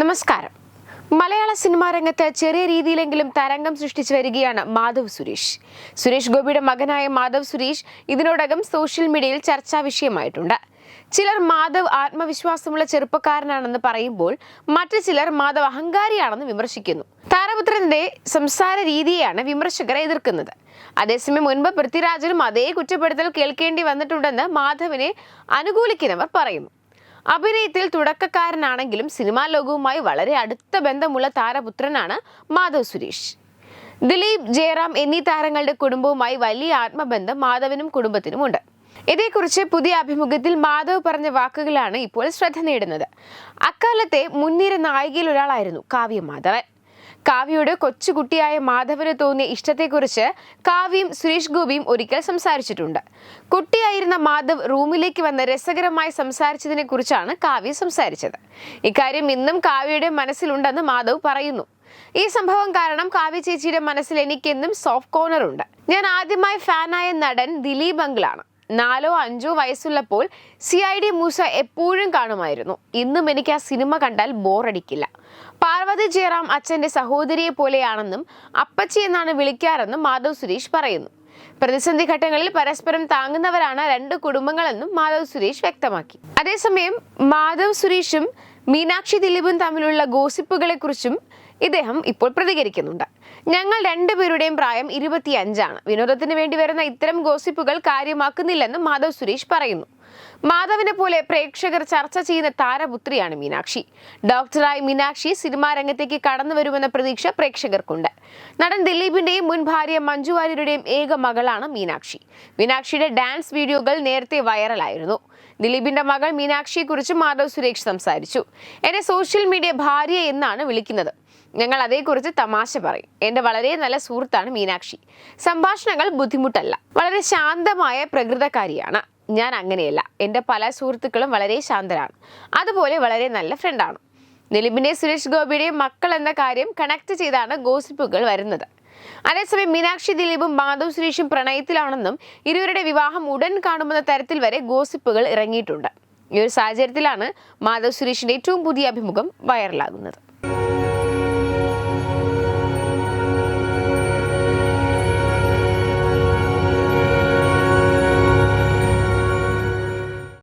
നമസ്കാരം. മലയാള സിനിമാ രംഗത്ത് ചെറിയ രീതിയിലെങ്കിലും തരംഗം സൃഷ്ടിച്ചു വരികയാണ് മാധവ് സുരേഷ്. സുരേഷ് ഗോപിയുടെ മകനായ മാധവ് സുരേഷ് ഇതിനോടകം സോഷ്യൽ മീഡിയയിൽ ചർച്ചാ വിഷയമായിട്ടുണ്ട്. ചിലർ മാധവ് ആത്മവിശ്വാസമുള്ള ചെറുപ്പക്കാരനാണെന്ന് പറയുമ്പോൾ മറ്റു ചിലർ മാധവ് അഹങ്കാരിയാണെന്ന് വിമർശിക്കുന്നു. താരപുത്രന്റെ സംസാര രീതിയാണ് വിമർശകർ എതിർക്കുന്നത്. അതേസമയം മുൻപ് പൃഥ്വിരാജിനും അതേ കുറ്റപ്പെടുത്തൽ കേൾക്കേണ്ടി വന്നിട്ടുണ്ടെന്ന് മാധവിനെ അനുകൂലിക്കുന്നവർ പറയുന്നു. അഭിനയത്തിൽ തുടക്കക്കാരനാണെങ്കിലും സിനിമാ ലോകവുമായി വളരെ അടുത്ത ബന്ധമുള്ള താരപുത്രനാണ് മാധവ് സുരേഷ്. ദിലീപ് ജയറാം എന്നീ താരങ്ങളുടെ കുടുംബവുമായി വലിയ ആത്മബന്ധം മാധവനും കുടുംബത്തിനുമുണ്ട്. ഇതേക്കുറിച്ച് പുതിയ അഭിമുഖത്തിൽ മാധവ് പറഞ്ഞ വാക്കുകളാണ് ഇപ്പോൾ ശ്രദ്ധ നേടുന്നത്. അക്കാലത്തെ മുൻനിര നായികയിൽ ഒരാളായിരുന്നു കാവ്യ മാധവൻ. കാവ്യയോട് കൊച്ചുകുട്ടിയായ മാധവന് തോന്നിയ ഇഷ്ടത്തെക്കുറിച്ച് കാവ്യയും സുരേഷ് ഗോപിയും ഒരിക്കൽ സംസാരിച്ചിട്ടുണ്ട്. കുട്ടിയായിരുന്ന മാധവ് റൂമിലേക്ക് വന്ന് രസകരമായി സംസാരിച്ചതിനെ കുറിച്ചാണ് കാവ്യ സംസാരിച്ചത്. ഇക്കാര്യം ഇന്നും കാവ്യയുടെ മനസ്സിലുണ്ടെന്ന് മാധവ് പറയുന്നു. ഈ സംഭവം കാരണം കാവ്യ ചേച്ചിയുടെ മനസ്സിൽ എനിക്കെന്നും സോഫ്റ്റ് കോർണർ ഉണ്ട്. ഞാൻ ആദ്യമായി ഫാനായ നടൻ ദിലീപ് അങ്കിളാണ്. നാലോ അഞ്ചോ വയസ്സുള്ളപ്പോൾ സി ഐ ഡി മൂസ എപ്പോഴും കാണുമായിരുന്നു. ഇന്നും എനിക്ക് ആ സിനിമ കണ്ടാൽ ബോറടിക്കില്ല. പാർവതി ജയറാം അച്ഛന്റെ സഹോദരിയെ പോലെയാണെന്നും അപ്പച്ചി എന്നാണ് വിളിക്കാറെന്നും മാധവ് സുരേഷ് പറയുന്നു. പ്രതിസന്ധി ഘട്ടങ്ങളിൽ പരസ്പരം താങ്ങുന്നവരാണ് രണ്ട് കുടുംബങ്ങളെന്നും മാധവ് സുരേഷ് വ്യക്തമാക്കി. അതേസമയം മാധവ് സുരേഷും മീനാക്ഷി ദിലീപും തമ്മിലുള്ള ഗോസിപ്പുകളെ കുറിച്ചും ഇദ്ദേഹം ഇപ്പോൾ പ്രതികരിക്കുന്നുണ്ട്. ഞങ്ങൾ രണ്ടുപേരുടെയും പ്രായം ഇരുപത്തിയഞ്ചാണ്. വിനോദത്തിന് വേണ്ടി വരുന്ന ഇത്തരം ഗോസിപ്പുകൾ കാര്യമാക്കുന്നില്ലെന്നും മാധവ് സുരേഷ് പറയുന്നു. മാധവിനെ പോലെ പ്രേക്ഷകർ ചർച്ച ചെയ്യുന്ന താരപുത്രിയാണ് മീനാക്ഷി. ഡോക്ടറായി മീനാക്ഷി സിനിമാ രംഗത്തേക്ക് കടന്നു വരുമെന്ന പ്രതീക്ഷ പ്രേക്ഷകർക്കുണ്ട്. നടൻ ദിലീപിന്റെയും മുൻ ഭാര്യ മഞ്ജു വാര്യരുടെയും ഏക മകളാണ് മീനാക്ഷി. മീനാക്ഷിയുടെ ഡാൻസ് വീഡിയോകൾ നേരത്തെ വൈറലായിരുന്നു. ദിലീപിന്റെ മകൾ മീനാക്ഷിയെ കുറിച്ച് മാധവ് സുരേഷ് സംസാരിച്ചു. എന്നെ സോഷ്യൽ മീഡിയ ഭാര്യ എന്നാണ് വിളിക്കുന്നത്. ഞങ്ങൾ അതേക്കുറിച്ച് തമാശ പറയും. എന്റെ വളരെ നല്ല സുഹൃത്താണ് മീനാക്ഷി. സംഭാഷണങ്ങൾ ബുദ്ധിമുട്ടല്ല. വളരെ ശാന്തമായ പ്രകൃതക്കാരിയാണ്. ഞാൻ അങ്ങനെയല്ല. എന്റെ പല സുഹൃത്തുക്കളും വളരെ ശാന്തരാണ്. അതുപോലെ വളരെ നല്ല ഫ്രണ്ടാണ് ദിലീപിന്റെ സുരേഷ് ഗോപിയുടെയും മക്കൾ എന്ന കാര്യം കണക്ട് ചെയ്താണ് ഗോസിപ്പുകൾ വരുന്നത്. അതേസമയം മീനാക്ഷി ദിലീപും മാധവ് സുരേഷും പ്രണയത്തിലാണെന്നും ഇരുവരുടെ വിവാഹം ഉടൻ കാണുമെന്ന തരത്തിൽ വരെ ഗോസിപ്പുകൾ ഇറങ്ങിയിട്ടുണ്ട്. ഈ ഒരു സാഹചര്യത്തിലാണ് മാധവ് സുരേഷിന്റെ ഏറ്റവും പുതിയ അഭിമുഖം വൈറലാകുന്നത്